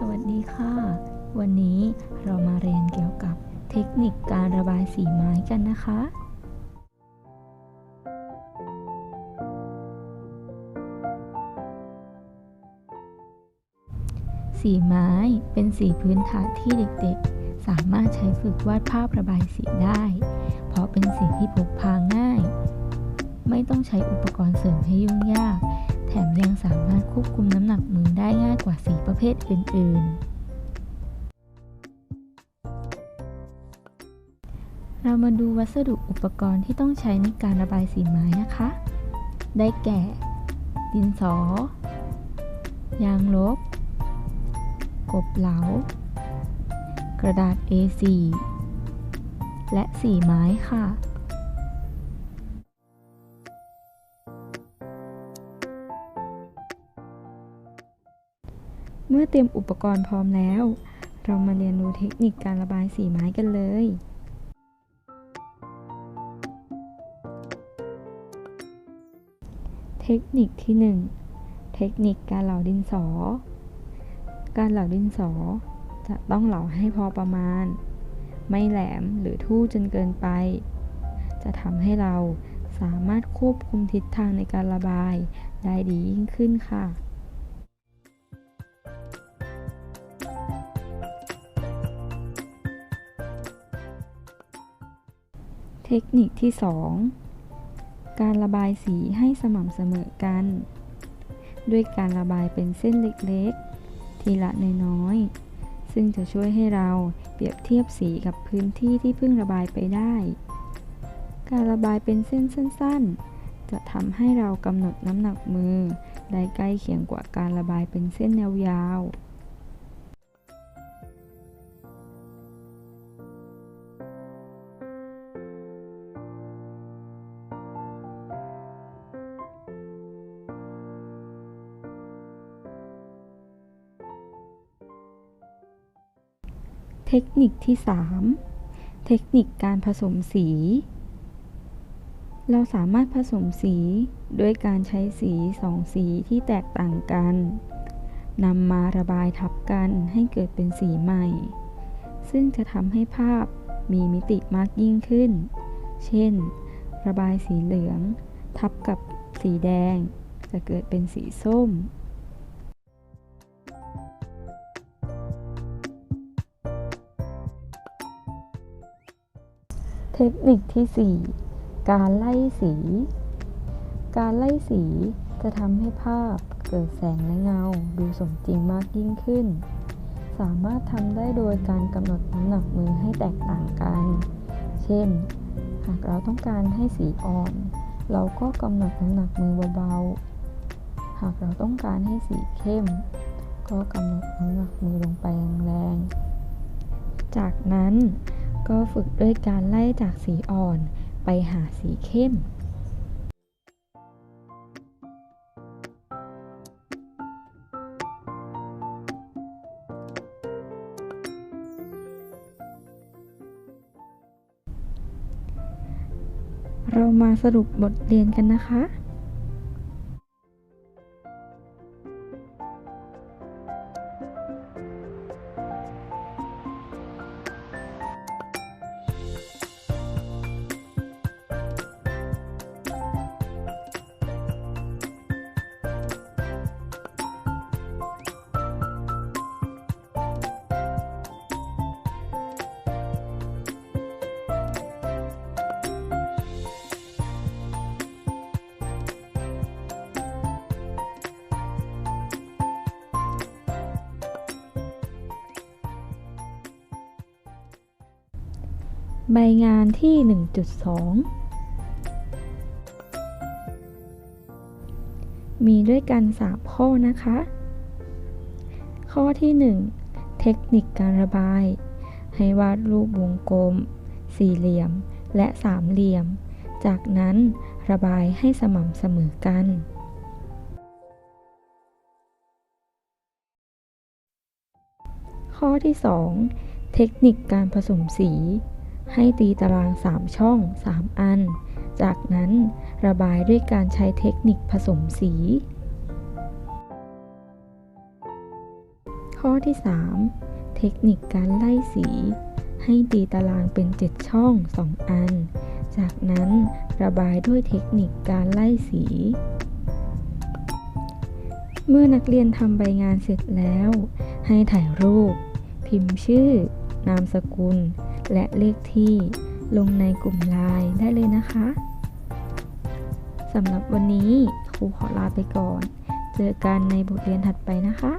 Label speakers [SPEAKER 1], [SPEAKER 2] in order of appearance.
[SPEAKER 1] สวัสดีค่ะ วันนี้เรามาเรียนเกี่ยวกับเทคนิคการระบายสีไม้กันนะคะ สีไม้เป็นสีพื้นฐานที่เด็กๆ สามารถใช้ฝึกวาดภาพระบายสีได้ เพราะเป็นสีที่พกพาง่าย ไม่ต้องใช้อุปกรณ์เสริมให้ยุ่งยาก แถมยังสามารถควบคุมน้ำหนักมือได้ง่ายกว่าสีประเภทอื่น ๆ เรามาดูวัสดุอุปกรณ์ที่ต้องใช้ในการระบายสีไม้นะคะ ได้แก่ ดินสอ ยางลบ กบเหลา กระดาษ A4 และสีไม้ค่ะ มื่อเตรียมอุปกรณ์พร้อมแล้ว เรามาเรียนรู้เทคนิคการระบายสีไม้กันเลยเทคนิคที่ 1 เทคนิคการเหลาดินสอ การเหลาดินสอจะต้องเหลาให้พอประมาณ ไม่แหลมหรือทู่จนเกินไป จะทำให้เราสามารถควบคุมทิศทางในการระบายได้ดียิ่งขึ้นค่ะ เทคนิคที่ 2 การระบายสีให้สม่ำเสมอกัน ด้วยการระบายเป็นเส้นเล็กๆ ทีละน้อยๆ ซึ่งจะช่วยให้เราเปรียบเทียบสีกับพื้นที่ที่เพิ่งระบายไปได้ การระบายเป็นเส้นสั้น ๆ จะทำให้เรากำหนดน้ำหนักมือได้ใกล้เคียงกว่าการระบายเป็นเส้นยาว เทคนิคที่ 3 เทคนิคการผสมสี เราสามารถผสมสีด้วยการใช้สีสองสีที่แตกต่างกันนำมาระบายทับกันให้เกิดเป็นสีใหม่ ซึ่งจะทำให้ภาพมีมิติมากยิ่งขึ้น เช่น ระบายสีเหลือง ทับกับสีแดง จะเกิดเป็นสีส้ม เทคนิคที่ 4 การไล่สี การไล่สีจะทำให้ภาพเกิดแสงและเงาดูสมจริงมากยิ่งขึ้น สามารถทำได้โดยการกำหนดน้ำหนักมือให้แตกต่างกัน เช่น หากเราต้องการให้สีอ่อน เราก็กำหนดน้ำหนักมือเบาๆ หากเราต้องการให้สีเข้ม ก็กำหนดน้ำหนักมือลงไปแรงๆ จากนั้น ก็ฝึกด้วยการไล่จากสีอ่อนไปหาสีเข้ม เรามาสรุปบทเรียนกันนะคะ ใบงานที่ 1.2 มีด้วยกัน 3 ข้อนะคะ ข้อที่ 1 เทคนิคการระบาย ให้วาดรูปวงกลม สี่เหลี่ยม และสามเหลี่ยม จากนั้นระบายให้สม่ำเสมอกันข้อที่ 2 เทคนิคการผสมสี ให้ตีตาราง 3 ช่อง 3 อัน จากนั้นระบายด้วยการใช้เทคนิคผสมสี ข้อที่ 3 เทคนิคการไล่สี ให้ตีตารางเป็น 7 ช่อง 2 อัน จากนั้นระบายด้วยเทคนิคการไล่สี เมื่อนักเรียนทำใบงานเสร็จแล้ว ให้ถ่ายรูป พิมพ์ชื่อนามสกุล และเลขที่ลงในกลุ่มไลน์ได้เลยนะคะสำหรับวันนี้ครูขอลาไปก่อน เจอกันในบทเรียนถัดไปนะคะ